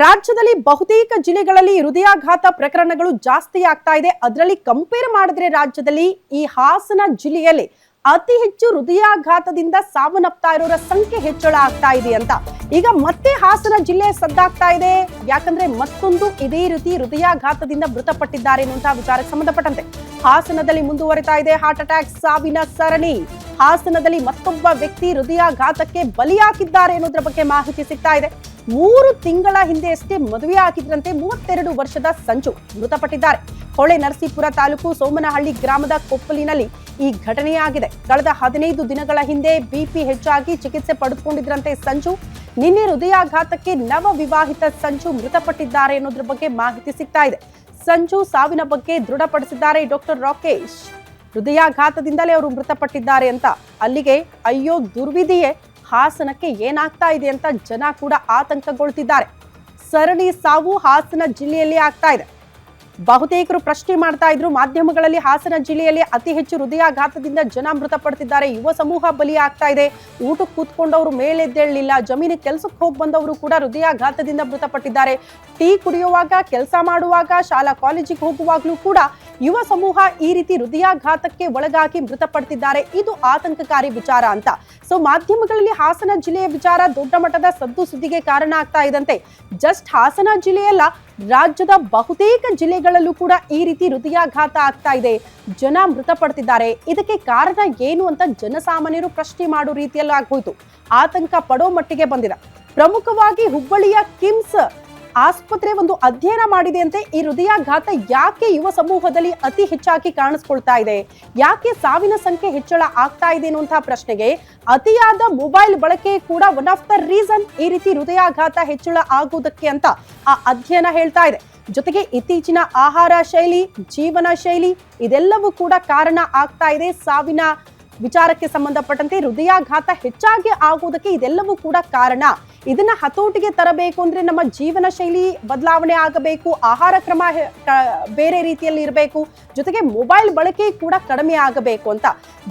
ರಾಜ್ಯದಲ್ಲಿ ಬಹುತೇಕ ಜಿಲ್ಲೆಗಳಲ್ಲಿ ಹೃದಯಾಘಾತ ಪ್ರಕರಣಗಳು ಜಾಸ್ತಿ ಆಗ್ತಾ ಇದೆ. ಅದರಲ್ಲಿ ಕಂಪೇರ್ ಮಾಡಿದ್ರೆ ರಾಜ್ಯದಲ್ಲಿ ಈ ಹಾಸನ ಜಿಲ್ಲೆಯಲ್ಲಿ ಅತಿ ಹೆಚ್ಚು ಹೃದಯಾಘಾತದಿಂದ ಸಾವನ್ನಪ್ತಾ ಇರೋರ ಸಂಖ್ಯೆ ಹೆಚ್ಚಳ ಆಗ್ತಾ ಇದೆ ಅಂತ. ಈಗ ಮತ್ತೆ ಹಾಸನ ಜಿಲ್ಲೆ ಸದ್ದಾಗ್ತಾ ಇದೆ. ಯಾಕಂದ್ರೆ ಮತ್ತೊಂದು ಇದೇ ರೀತಿ ಹೃದಯಾಘಾತದಿಂದ ಮೃತಪಟ್ಟಿದ್ದಾರೆ ಎನ್ನುವಂತಹ ವಿಚಾರಕ್ಕೆ ಸಂಬಂಧಪಟ್ಟಂತೆ. ಹಾಸನದಲ್ಲಿ ಮುಂದುವರಿತಾ ಇದೆ. ಹಾರ್ಟ್ ಅಟ್ಯಾಕ್ ಸಾವಿನ ಸರಣಿ. ಹಾಸನದಲ್ಲಿ ಮತ್ತೊಬ್ಬ ವ್ಯಕ್ತಿ ಹೃದಯಾಘಾತಕ್ಕೆ ಬಲಿಯಾಗಿದ್ದಾರೆ ಅನ್ನೋದ್ರ ಬಗ್ಗೆ ಮಾಹಿತಿ ಸಿಗ್ತಾ ಇದೆ. ಮೂರು ತಿಂಗಳ ಹಿಂದೆಯಷ್ಟೇ ಮದುವೆ ಆಗಿದ್ರಂತೆ ಮೂವತ್ತೆರಡು ವರ್ಷದ ಸಂಜು ಮೃತಪಟ್ಟಿದ್ದಾರೆ. ಹೊಳೆ ನರಸೀಪುರ ತಾಲೂಕು ಸೋಮನಹಳ್ಳಿ ಗ್ರಾಮದ ಕೊಪ್ಪಲಿನಲ್ಲಿ ಈ ಘಟನೆಯಾಗಿದೆ. ಕಳೆದ ಹದಿನೈದು ದಿನಗಳ ಹಿಂದೆ ಬಿಪಿ ಹೆಚ್ಚಾಗಿ ಚಿಕಿತ್ಸೆ ಪಡೆದುಕೊಂಡಿದ್ರಂತೆ ಸಂಜು. ನಿನ್ನೆ ಹೃದಯಾಘಾತಕ್ಕೆ ನವ ವಿವಾಹಿತ ಸಂಜು ಮೃತಪಟ್ಟಿದ್ದಾರೆ ಅನ್ನೋದ್ರ ಬಗ್ಗೆ ಮಾಹಿತಿ ಸಿಗ್ತಾ ಇದೆ. ಸಂಜು ಸಾವಿನ ಬಗ್ಗೆ ದೃಢಪಡಿಸಿದ್ದಾರೆ ಡಾಕ್ಟರ್ ರಾಕೇಶ್. ಹೃದಯಾಘಾತದಿಂದಲೇ ಅವರು ಮೃತಪಟ್ಟಿದ್ದಾರೆ ಅಂತ ಅಲ್ಲಿಗೆ ಅಯ್ಯೋ ದುರ್ವಿಧಿಯೇ ಹಾಸನಕ್ಕೆ ಏನಾಗ್ತಾ ಇದೆ ಅಂತ ಜನ ಕೂಡ ಆತಂಕಗೊಳ್ತಿದ್ದಾರೆ. ಸರಣಿ ಸಾವು ಹಾಸನ ಜಿಲ್ಲೆಯಲ್ಲಿ ಆಗ್ತಾ ಇದೆ. ಬಹುತೇಕರು ಪ್ರಶ್ನೆ ಮಾಡ್ತಾ ಇದ್ರು. ಮಾಧ್ಯಮಗಳಲ್ಲಿ ಹಾಸನ ಜಿಲ್ಲೆಯಲ್ಲಿ ಅತಿ ಹೆಚ್ಚು ಹೃದಯಾಘಾತದಿಂದ ಜನ ಮೃತಪಡ್ತಿದ್ದಾರೆ. ಯುವ ಸಮೂಹ ಬಲಿ ಆಗ್ತಾ ಇದೆ. ಊಟಕ್ಕೆ ಕೂತ್ಕೊಂಡವರು ಮೇಲೆದ್ದೇಳಲಿಲ್ಲ. ಜಮೀನಿಗೆ ಕೆಲಸಕ್ಕೆ ಹೋಗಿ ಬಂದವರು ಕೂಡ ಹೃದಯಾಘಾತದಿಂದ ಮೃತಪಟ್ಟಿದ್ದಾರೆ. ಟೀ ಕುಡಿಯುವಾಗ, ಕೆಲಸ ಮಾಡುವಾಗ, ಶಾಲಾ ಕಾಲೇಜಿಗೆ ಹೋಗುವಾಗಲೂ ಕೂಡ ಯುವ ಸಮೂಹ ಈ ರೀತಿ ಹೃದಯಾಘಾತಕ್ಕೆ ಒಳಗಾಗಿ ಮೃತಪಡ್ತಿದ್ದಾರೆ. ಇದು ಆತಂಕಕಾರಿ ವಿಚಾರ ಅಂತ. ಸೊ ಮಾಧ್ಯಮಗಳಲ್ಲಿ ಹಾಸನ ಜಿಲ್ಲೆಯ ವಿಚಾರ ದೊಡ್ಡ ಮಟ್ಟದ ಸದ್ದು ಸುದ್ದಿಗೆ ಕಾರಣ ಆಗ್ತಾ ಇದಂತೆ. ಜಸ್ಟ್ ಹಾಸನ ಜಿಲ್ಲೆಯಲ್ಲ ರಾಜ್ಯದ ಬಹುತೇಕ ಜಿಲ್ಲೆಗಳಲ್ಲೂ ಕೂಡ ಈ ರೀತಿ ಹೃದಯಾಘಾತ ಆಗ್ತಾ ಇದೆ. ಜನ ಮೃತಪಡ್ತಿದ್ದಾರೆ. ಇದಕ್ಕೆ ಕಾರಣ ಏನು ಅಂತ ಜನಸಾಮಾನ್ಯರು ಪ್ರಶ್ನೆ ಮಾಡೋ ರೀತಿಯಲ್ಲಿ ಆಗೋಯ್ತು ಆತಂಕ ಪಡೋ ಮಟ್ಟಿಗೆ ಬಂದಿದೆ. ಪ್ರಮುಖವಾಗಿ ಹುಬ್ಬಳ್ಳಿಯ ಕಿಮ್ಸ್ ಆಸ್ಪತ್ರೆ ಒಂದು ಅಧ್ಯಯನ ಮಾಡಿದೆ ಅಂತೆ ಈ ಹೃದಯಾಘಾತ ಯಾಕೆ ಯುವ ಸಮೂಹದಲ್ಲಿ ಅತಿ ಹೆಚ್ಚಾಗಿ ಕಾಣಿಸ್ಕೊಳ್ತಾ ಇದೆ? ಯಾಕೆ ಸಾವಿನ ಸಂಖ್ಯೆ ಹೆಚ್ಚಳ ಆಗ್ತಾ ಇದೆ ಅನ್ನುವಂತಹ ಪ್ರಶ್ನೆಗೆ ಅತಿಯಾದ ಮೊಬೈಲ್ ಬಳಕೆ ಕೂಡ ಒನ್ ಆಫ್ ದ ರೀಸನ್ ಈ ರೀತಿ ಹೃದಯಾಘಾತ ಹೆಚ್ಚಳ ಆಗುವುದಕ್ಕೆ ಅಂತ ಆ ಅಧ್ಯಯನ ಹೇಳ್ತಾ ಇದೆ. ಜೊತೆಗೆ ಇತ್ತೀಚಿನ ಆಹಾರ ಶೈಲಿ, ಜೀವನ ಶೈಲಿ ಇದೆಲ್ಲವೂ ಕೂಡ ಕಾರಣ ಆಗ್ತಾ ಇದೆ ಸಾವಿನ ವಿಚಾರಕ್ಕೆ ಸಂಬಂಧಪಟ್ಟಂತೆ ಹೃದಯಾಘಾತ ಹೆಚ್ಚಾಗಿ ಆಗುವುದಕ್ಕೆ ಇದೆಲ್ಲವೂ ಕೂಡ ಕಾರಣ. ಇದನ್ನ ಹತೋಟಿಗೆ ತರಬೇಕು ಅಂದ್ರೆ ನಮ್ಮ ಜೀವನ ಶೈಲಿ ಬದಲಾವಣೆ ಆಗಬೇಕು, ಆಹಾರ ಕ್ರಮ ಬೇರೆ ರೀತಿಯಲ್ಲಿ ಇರಬೇಕು, ಜೊತೆಗೆ ಮೊಬೈಲ್ ಬಳಕೆ ಕೂಡ ಕಡಿಮೆ ಆಗಬೇಕು ಅಂತ.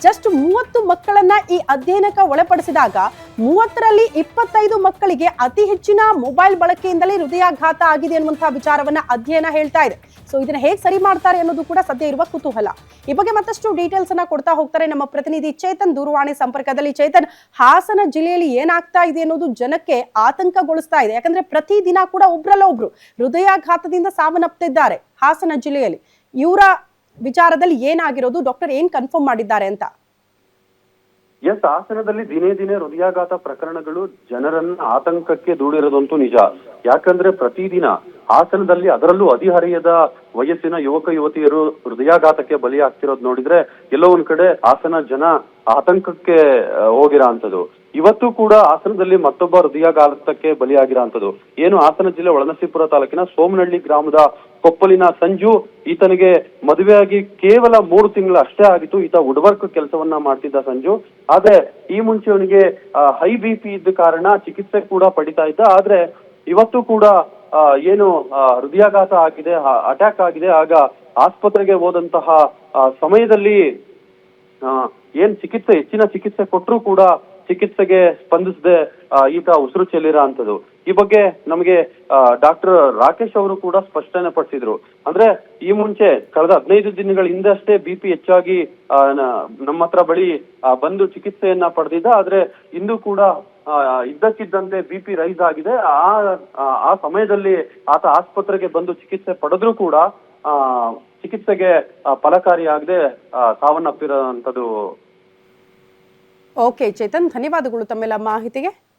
ಜಸ್ಟ್ ಮೂವತ್ತು ಮಕ್ಕಳನ್ನ ಈ ಅಧ್ಯಯನಕ್ಕೆ ಒಳಪಡಿಸಿದಾಗ ಮೂವತ್ತರಲ್ಲಿ ಇಪ್ಪತ್ತೈದು ಮಕ್ಕಳಿಗೆ ಅತಿ ಹೆಚ್ಚಿನ ಮೊಬೈಲ್ ಬಳಕೆಯಿಂದಲೇ ಹೃದಯಾಘಾತ ಆಗಿದೆ ಅನ್ನುವಂತಹ ವಿಚಾರವನ್ನ ಅಧ್ಯಯನ ಹೇಳ್ತಾ ಇದೆ. ಸೊ ಇದನ್ನ ಹೇಗೆ ಸರಿ ಮಾಡ್ತಾರೆ ಅನ್ನೋದು ಕೂಡ ಸದ್ಯ ಇರುವ ಕುತೂಹಲ. ಈ ಬಗ್ಗೆ ಮತ್ತಷ್ಟು ಡೀಟೇಲ್ಸ್ ಅನ್ನ ಕೊಡ್ತಾ ಹೋಗ್ತಾರೆ ನಮ್ಮ ಪ್ರತಿನಿಧಿ ಚೇತನ್ ದೂರವಾಣಿ ಸಂಪರ್ಕದಲ್ಲಿ. ಚೇತನ್, ಹಾಸನ ಜಿಲ್ಲೆಯಲ್ಲಿ ಏನಾಗ್ತಾ ಇದೆ ಅನ್ನೋದು ಜನಕ್ಕೆ ಆತಂಕಗೊಳಿಸ್ತಾ ಇದೆ. ಯಾಕಂದ್ರೆ ಪ್ರತಿ ದಿನ ಕೂಡ ಒಬ್ರಲ್ಲ ಒಬ್ರು ಹೃದಯಾಘಾತದಿಂದ ಸಾವನ್ನಪ್ತಿದ್ದಾರೆ ಹಾಸನ ಜಿಲ್ಲೆಯಲ್ಲಿ. ಇವರ ವಿಚಾರದಲ್ಲಿ ಏನಾಗಿರೋದು? ಡಾಕ್ಟರ್ ಏನ್ ಕನ್ಫರ್ಮ್ ಮಾಡಿದ್ದಾರೆ ಅಂತ? ಎಸ್ ಹಾಸನದಲ್ಲಿ ದಿನೇ ದಿನೇ ಹೃದಯಾಘಾತ ಪ್ರಕರಣಗಳು ಜನರನ್ನ ಆತಂಕಕ್ಕೆ ದೂಡಿರೋದಂತೂ ನಿಜ. ಯಾಕಂದ್ರೆ ಪ್ರತಿದಿನ ಹಾಸನದಲ್ಲಿ ಅದರಲ್ಲೂ ಹದಿಹರೆಯದ ವಯಸ್ಸಿನ ಯುವಕ, ಯುವತಿಯರು ಹೃದಯಾಘಾತಕ್ಕೆ ಬಲಿಯಾಗ್ತಿರೋದು ನೋಡಿದ್ರೆ ಎಲ್ಲೋ ಒಂದ್ ಕಡೆ ಹಾಸನ ಜನ ಆತಂಕಕ್ಕೆ ಹೋಗಿರೋ ಅಂಥದ್ದು. ಇವತ್ತು ಕೂಡ ಹಾಸನದಲ್ಲಿ ಮತ್ತೊಬ್ಬ ಹೃದಯಾಘಾತಕ್ಕೆ ಬಲಿಯಾಗಿರುವಂತದ್ದು ಏನು ಹಾಸನ ಜಿಲ್ಲೆ ಒಳನಸೀಪುರ ತಾಲೂಕಿನ ಸೋಮನಹಳ್ಳಿ ಗ್ರಾಮದ ಕೊಪ್ಪಲಿನ ಸಂಜು, ಈತನಿಗೆ ಮದುವೆಯಾಗಿ ಕೇವಲ ಮೂರು ತಿಂಗಳು ಅಷ್ಟೇ ಆಗಿತ್ತು. ಈತ ವುಡ್ವರ್ಕ್ ಕೆಲಸವನ್ನ ಮಾಡ್ತಿದ್ದ ಸಂಜು. ಆದ್ರೆ ಈ ಮುಂಚೆ ಅವನಿಗೆ ಹೈ ಬಿ ಪಿ ಇದ್ದ ಕಾರಣ ಚಿಕಿತ್ಸೆ ಕೂಡ ಪಡಿತಾ ಇದ್ದ. ಆದ್ರೆ ಇವತ್ತು ಕೂಡ ಏನು ಹೃದಯಾಘಾತ ಆಗಿದೆ ಅಟ್ಯಾಕ್ ಆಗಿದೆ. ಆಗ ಆಸ್ಪತ್ರೆಗೆ ಹೋದಂತಹ ಸಮಯದಲ್ಲಿ ಏನ್ ಚಿಕಿತ್ಸೆ, ಹೆಚ್ಚಿನ ಚಿಕಿತ್ಸೆ ಕೊಟ್ಟರು ಕೂಡ ಚಿಕಿತ್ಸೆಗೆ ಸ್ಪಂದಿಸದೆ ಈತ ಉಸಿರು ಚೆಲ್ಲಿರೋ ಅಂತದ್ದು ಈ ಬಗ್ಗೆ ನಮಗೆ ಡಾಕ್ಟರ್ ರಾಕೇಶ್ ಅವರು ಕೂಡ ಸ್ಪಷ್ಟನೆ ಪಡಿಸಿದ್ರು. ಅಂದ್ರೆ ಈ ಮುಂಚೆ ಕಳೆದ ಹದಿನೈದು ದಿನಗಳ ಹಿಂದಷ್ಟೇ ಬಿ ಪಿ ಹೆಚ್ಚಾಗಿ ನಮ್ಮ ಹತ್ರ ಬಳಿ ಬಂದು ಚಿಕಿತ್ಸೆಯನ್ನ ಪಡೆದಿದ್ದ. ಆದ್ರೆ ಇಂದು ಕೂಡ ಇದ್ದಕ್ಕಿದ್ದಂತೆ ಬಿ ಪಿ ರೈಸ್ ಆಗಿದೆ. ಆ, ಆ- ಸಮಯದಲ್ಲಿ ಆತ ಆಸ್ಪತ್ರೆಗೆ ಬಂದು ಚಿಕಿತ್ಸೆ ಪಡೆದ್ರೂ ಕೂಡ ಚಿಕಿತ್ಸೆಗೆ ಫಲಕಾರಿಯಾಗದೆ ಸಾವನ್ನಪ್ಪಿರೋಂಥದ್ದು ಓಕೆ ಚೇತನ್ ಧನ್ಯವಾದಗಳು ತಮ್ಮೆಲ್ಲ ಮಾಹಿತಿಗೆ.